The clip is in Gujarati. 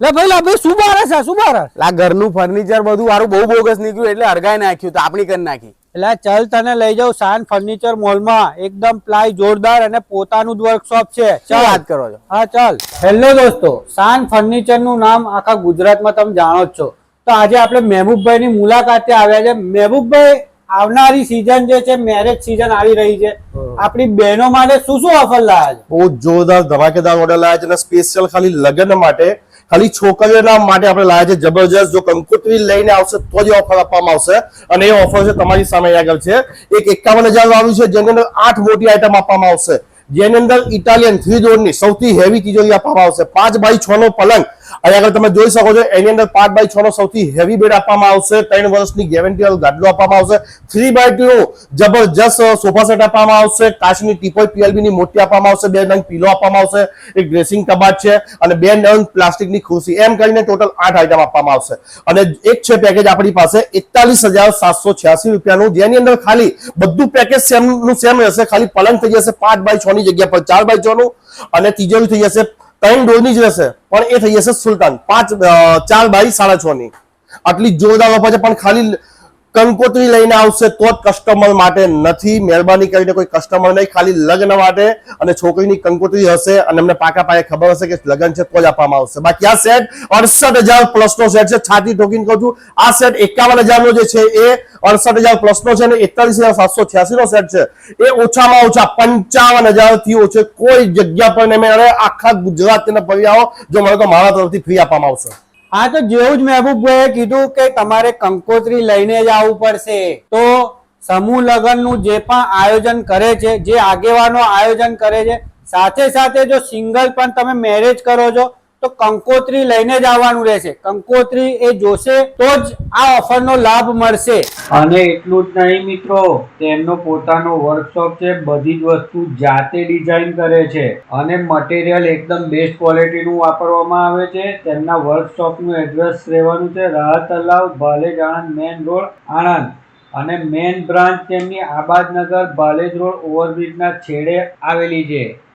લે ભાઈ લા ભાઈ શું છે? શું લા ઘરનું ફર્નિચર બધું મારું બહુ બોગસ નીકળ્યું એટલે હરગાઈ નાખ્યું તો આપણી કરી નાખી. એટલે ચાલ તને લઈ જાઉં શાન ફર્નિચર મોલમાં એકદમ પ્લાય જોરદાર અને પોતાનું જ વર્કશોપ છે. ચાલ. વાત કરો છો? હા ચાલ. હેલો દોસ્તો. શાન ફર્નિચરનું નામ આખા ગુજરાતમાં તમે જાણો જ છો. તો આજે આપણે મહેબૂબભાઈ ની મુલાકાતે આવ્યા છે. મહેબૂબભાઈ આવનારી સીઝન જે છે મેરેજ સીઝન આવી રહી છે. આપણી બહેનો માટે શું શું ઓફર લાયા છે? બહુ જોરદાર ધમાકેદાર ઓર્ડર લાયા છે અને સ્પેશિયલ ખાલી લગ્ન માટે ખાલી છોકરીઓના માટે આપણે લાયા છે જબરજસ્ત. જો કંકોત્રી લઈને આવશે તો જ ઓફર આપવામાં આવશે. અને એ ઓફર છે તમારી સામે આગળ છે. એક એકાવન હજાર આવ્યું છે, જેની અંદર આઠ મોટી આઈટમ આપવામાં આવશે. જેની અંદર ઇટાલિયન થ્રી ડોરની સૌથી હેવી તિજોરી આપવામાં આવશે. પાંચ બાય છ નો પલંગ. અહીં આગળ તમે જોઈ શકો છો, એની અંદર પાંચ બાય છ નો સૌથી હેવી બેડ આપવામાં આવશે, ત્રણ વર્ષની ગેરંટી વાળું ગાદલું આપવામાં આવશે થ્રી બાય ટુ જબરજસ્ત સોફા સેટ આપવામાં આવશે, કાચની ટીપોય પીએલબી ની મોટી આપવામાં આવશે, બે નંગ પીલો આપવામાં આવશે, એક ડ્રેસિંગ કબાટ છે, અને બે નંગ પ્લાસ્ટિકની ખુરશી, એમ કરીને ટોટલ આઠ આઈટમ આપવામાં આવશે. અને એક છે પેકેજ આપણી પાસે, એકતાલીસ હજાર સાતસો છ્યાસી રૂપિયાનું, જેની અંદર ખાલી બધું પેકેજ સેમનું સેમ રહેશે, ખાલી પલંગ થઈ જશે પાંચ બાય છ ની જગ્યા પર, ચાર બાય છ નું, અને તિજોરી થઈ જશે ત્રણ ડોરની જ રહેશે. પણ એ થઈ જશે સુલતાન. પાંચ ચાર બાય સાડા છ ની. આટલી જોરદાર ઓફર છે, પણ ખાલી કંકોત્રી લઈને આવશે તો જ કસ્ટમર માટે નથી. મહેરબાની કરીને કોઈ કસ્ટમર નહીં, ખાલી લગ્ન માટે. અને છોકરીની કંકોત્રી હશે અને અમને પાકા પાયે ખબર હશે કે લગ્ન છે, તો જ આપવામાં આવશે. બાકી આ સેટ અડસઠ હજાર પ્લસ નો સેટ છે છાતી ઠોકીને કહું છું, આ સેટ એકાવન હજાર નો જે છે એ અડસઠ હજાર પ્લસ નો છે અને એકતાલીસ હજાર સાતસો છ્યાસી નો સેટ છે. એ ઓછામાં ઓછા પંચાવન હજારથી ઓછે કોઈ જગ્યા પર મળે. આખા ગુજરાત તેને ફરી આવો જો મને તો મારા તરફથી ફ્રી આપવામાં આવશે. હા, તો જેવું જ મહેબૂબભાઈએ કીધું કે તમારે કંકોત્રી લઈને જ આવવું પડશે. તો સમૂહ લગ્નનું જે પણ આયોજન કરે છે, જે આગેવાનો આયોજન કરે છે, સાથે સાથે જો સિંગલ પણ તમે મેરેજ કરો છો તો કંકોત્રી લઈને જ આવવાનું રહેશે. કંકોત્રી એ જોશે તો જ આ ઓફરનો લાભ મળશે. અને એટલું જ નહીં મિત્રો, તેમનો પોતાનો વર્કશોપ છે, બધી જ વસ્તુ જાતે ડિઝાઇન કરે છે. અને મટીરિયલ એકદમ બેસ્ટ ક્વોલિટીનું વાપરવામાં આવે છે. તેમના વર્કશોપનું એડ્રેસ રહેવાનું છે રાહત તલાવ ભાલેજ આણંદ મેન રોડ, આણંદ. અને મેન બ્રાન્ચ તેમની આબાદનગર, ભાલેજ રોડ, ઓવરબ્રિજના છેડે આવેલી છે.